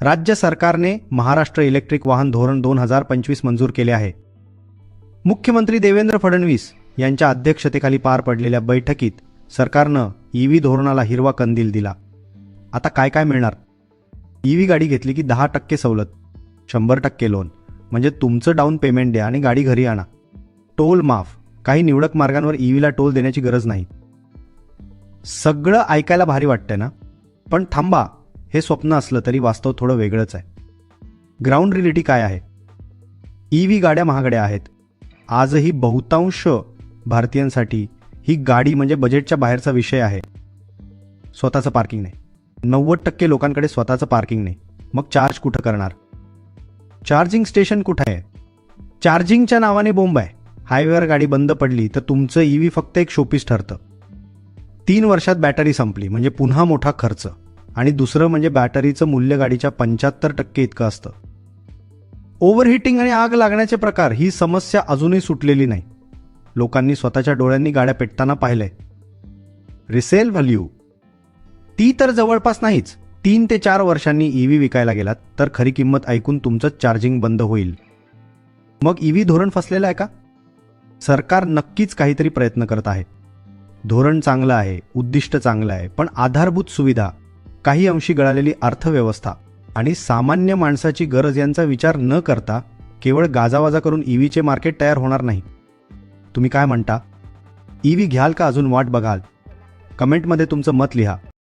राज्य सरकारने महाराष्ट्र इलेक्ट्रिक वाहन धोरण दोन हजार पंचवीस मंजूर केले आहे. मुख्यमंत्री देवेंद्र फडणवीस यांच्या अध्यक्षतेखाली पार पडलेल्या बैठकीत सरकारनं ई व्ही धोरणाला हिरवा कंदील दिला. आता काय काय मिळणार? ई व्ही गाडी घेतली की दहा टक्के सवलत शंभर टक्के लोन म्हणजे तुमचं डाऊन पेमेंट द्या आणि गाडी घरी आणा. टोल माफ काही निवडक मार्गांवर ई व्हीला टोल देण्याची गरज नाही. सगळं ऐकायला भारी वाटतंय ना? पण थांबा हे स्वप्न असलं तरी वास्तव थोडं वेगळंच आहे. ग्राउंड रिलिटी काय आहे? ई व्ही गाड्या महागड्या आहेत. आजही बहुतांश भारतीयांसाठी ही गाडी म्हणजे बजेटच्या बाहेरचा विषय आहे. स्वतःचं पार्किंग नाही. नव्वद टक्के लोकांकडे स्वतःचं पार्किंग नाही. मग चार्ज कुठं करणार? चार्जिंग स्टेशन कुठं आहे? चार्जिंगच्या नावाने बोंब आहे. हायवेवर गाडी बंद पडली तर तुमचं ई व्ही फक्त एक शोपीस ठरतं. तीन वर्षात बॅटरी संपली म्हणजे पुन्हा मोठा खर्च. आणि दुसरं म्हणजे बॅटरीचं मूल्य गाडीच्या पंच्याहत्तर टक्के इतकं असतं. ओव्हरहिटिंग आणि आग लागण्याचे प्रकार ही समस्या अजूनही सुटलेली नाही. लोकांनी स्वतःच्या डोळ्यांनी गाड्या पेटताना पाहिलंय. Resale value. ती तर जवळपास नाहीच. तीन ते चार वर्षांनी ईव्ही विकायला गेलात तर खरी किंमत ऐकून तुमचं चार्जिंग बंद होईल. मग ईव्ही धोरण फसलेलं आहे का? सरकार नक्कीच काहीतरी प्रयत्न करत आहे. धोरण चांगलं आहे उद्दिष्ट चांगलं आहे पण आधारभूत सुविधा. काही अंशी गळालेली अर्थव्यवस्था आणि सामान्य माणसाची गरज यांचा विचार न करता केवळ गाजावाजा करून ईव्हीचे मार्केट तयार होणार नाही. तुम्ही काय म्हणता? ईव्ही घ्याल का अजून वाट बघाल? कमेंटमध्ये तुमचं मत लिहा.